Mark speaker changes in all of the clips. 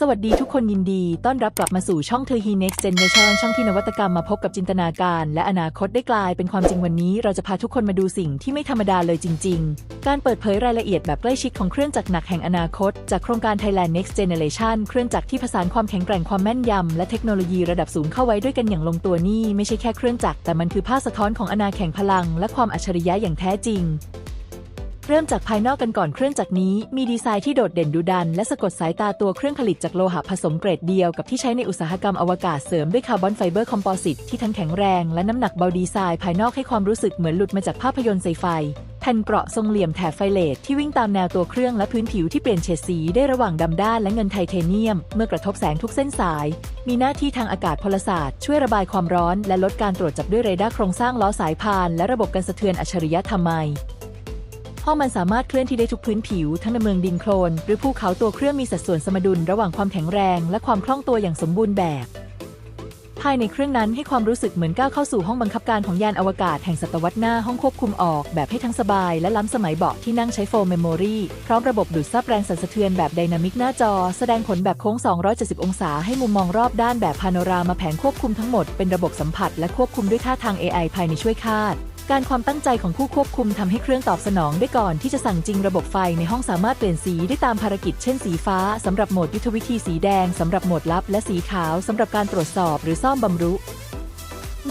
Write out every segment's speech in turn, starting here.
Speaker 1: สวัสดีทุกคนยินดี ต้อนรับกลับมาสู่ช่องเธอ He Next Generation ช่องที่นวัตกรรมมาพบกับจินตนาการ และอนาคตได้กลายเป็นความจริงวันนี้ เราจะพาทุกคนมาดูสิ่งที่ไม่ธรรมดาเลยจริง ๆ การเปิดเผยรายละเอียดแบบใกล้ชิดของเครื่องจักรหนักแห่งอนาคต จากโครงการ Thailand Next Generation เครื่องจักรที่ผสานความแข็งแกร่งความแม่นยำและเทคโนโลยีระดับสูงเข้าไว้ด้วยกันอย่างลงตัวนี่ไม่ใช่แค่เครื่องจักรแต่มันคือภาพสะท้อนของอนาแข่งพลัง และความอัจฉริยะอย่างแท้จริง เริ่มจากภายนอกกันก่อนเครื่องจักรนี้ มีดีไซน์ที่โดดเด่นดุดัน และสะกดสายตาตัวเครื่องผลิตจากโลหะผสมเกรดเดียวกับที่ใช้ในอุตสาหกรรมอวกาศเสริมด้วยคาร์บอนไฟเบอร์คอมโพสิตที่ทั้งแข็งแรงและน้ำหนักเบาดีไซน์ ภายนอกให้ความรู้สึกเหมือนหลุดมาจากภาพยนตร์ไซไฟแผ่นเกราะทรงเหลี่ยมแถบไฟเลตที่วิ่งตามแนวตัวเครื่องและพื้นผิวที่เปลี่ยนเฉดสีได้ระหว่างดำด้านและเงินไทเทเนียม เมื่อกระทบแสงทุกเส้นสาย มีหน้าที่ทางอากาศพลศาสตร์ช่วยระบายความร้อน และลดการตรวจจับด้วยเรดาร์โครงสร้างล้อสายพาน และระบบกันสะเทือนอัจฉริยะทำไม ห้อมันสามารถเคลื่อนที่ได้ทุกพื้นผิวทั้งในเมืองดินโคลนหรือภูเขาตัวเครื่องมีสัดส่วนสมดุลระหว่างความแข็งแรง และความคล่องตัวอย่างสมบูรณ์แบบ ภายในเครื่องนั้นให้ความรู้สึกเหมือนก้าวเข้าสู่ห้องบังคับการของยานอวกาศแห่งศตวรรษหน้าห้องควบคุมออกแบบให้ทั้งสบาย และล้ำสมัยเบาะที่นั่งใช้โฟมเมมโมรีพร้อมระบบดูดซับแรงสั่นสะเทือนแบบไดนามิกหน้าจอ แสดงผลแบบโค้ง 270 องศา ให้มุมมองรอบด้านแบบพาโนรามาแผงควบคุมทั้งหมดเป็นระบบสัมผัสและควบคุมด้วยท่าทาง AI ภายในช่วยคาด การความตั้งใจของผู้ควบคุมทำให้เครื่องตอบสนองได้ก่อนที่จะสั่งจริงระบบไฟในห้องสามารถเปลี่ยนสีได้ตามภารกิจเช่นสีฟ้าสำหรับโหมดยุทธวิธีสีแดงสำหรับโหมดลับ และสีขาวสำหรับการตรวจสอบหรือซ่อมบำรุ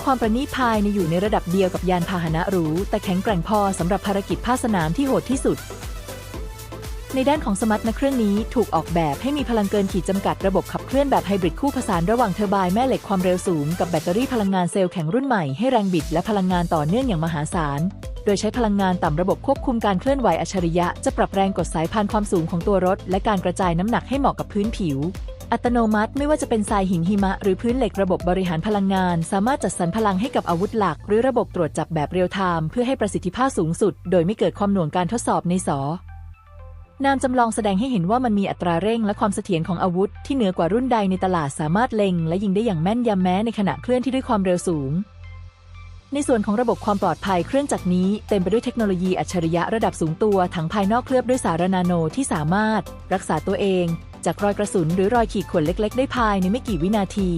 Speaker 1: ความประณีตภายในอยู่ในระดับเดียวกับยานพาหนะหรูแต่แข็งแกร่งพอสำหรับภารกิจภาคสนามที่โหดที่สุด ในด้านของสมรรถนะเครื่องนี้ถูกออกแบบให้มีพลังเกินขีดจำกัดระบบขับเคลื่อนแบบไฮบริดคู่ผสานระหว่างเทอร์ไบน์แม่เหล็กความเร็วสูงกับแบตเตอรี่พลังงานเซลล์แข็งรุ่นใหม่ให้แรงบิดและพลังงานต่อเนื่องอย่างมหาศาล โดยใช้พลังงานต่ำระบบควบคุมการเคลื่อนไหวอัจฉริยะจะปรับแรงกดสายพานความสูงของตัวรถ และการกระจายน้ำหนักให้เหมาะกับพื้นผิว อัตโนมัติไม่ว่าจะเป็นทรายหินหิมะ หรือพื้นเหล็กระบบบริหารพลังงาน สามารถจัดสรรพลังให้กับอาวุธหลัก หรือระบบตรวจจับแบบเรียลไทม์เพื่อให้ประสิทธิภาพสูงสุด โดยไม่เกิดความหน่วงการทดสอบในสอ นามจำลองแสดงให้เห็นว่ามันมีอัตราเร่งและความเสถียรของอาวุธ ที่เหนือกว่ารุ่นใดในตลาดสามารถเล็ง และยิงได้อย่างแม่นยำแม้ในขณะเคลื่อนที่ด้วยความเร็วสูง ในส่วนของระบบความปลอดภัยเครื่องจักรนี้เต็มไปด้วยเทคโนโลยีอัจฉริยะระดับสูงตัวทั้งภายนอกเคลือบด้วยสารนาโนที่สามารถ รักษาตัวเอง จากรอยกระสุนหรือรอยขีดข่วนเล็ก ๆ ได้ภายในไม่กี่วินาที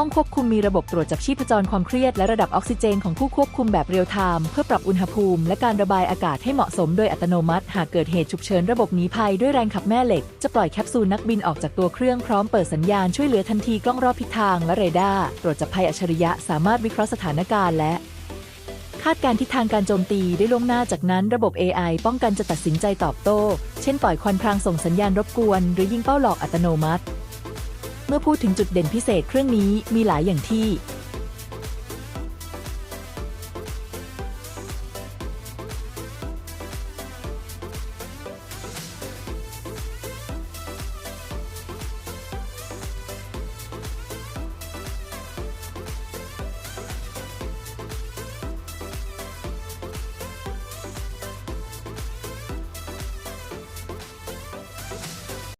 Speaker 1: ห้องควบคุมมีระบบตรวจจับชีพจรความเครียดและระดับออกซิเจนของผู้ควบคุมแบบเรียลไทม์เพื่อปรับอุณหภูมิ และการระบายอากาศให้เหมาะสมโดยอัตโนมัติ หากเกิดเหตุฉุกเฉินระบบหนีภัยด้วยแรงขับแม่เหล็ก จะปล่อยแคปซูลนักบินออกจากตัวเครื่องพร้อมเปิดสัญญาณช่วยเหลือทันทีกล้องรอบทิศทางและเรดาร์ตรวจจับภัยอัจฉริยะสามารถวิเคราะห์สถานการณ์และคาดการณ์ทิศทางการโจมตีได้ล่วงหน้าจากนั้นระบบ AI ป้องกันจะตัดสินใจตอบโต้ เช่นปล่อยควันพรางส่งสัญญาณรบกวน หรือยิงเป้าหลอกอัตโนมัติ เมื่อพูดถึงจุดเด่นพิเศษเครื่องนี้มีหลายอย่างที่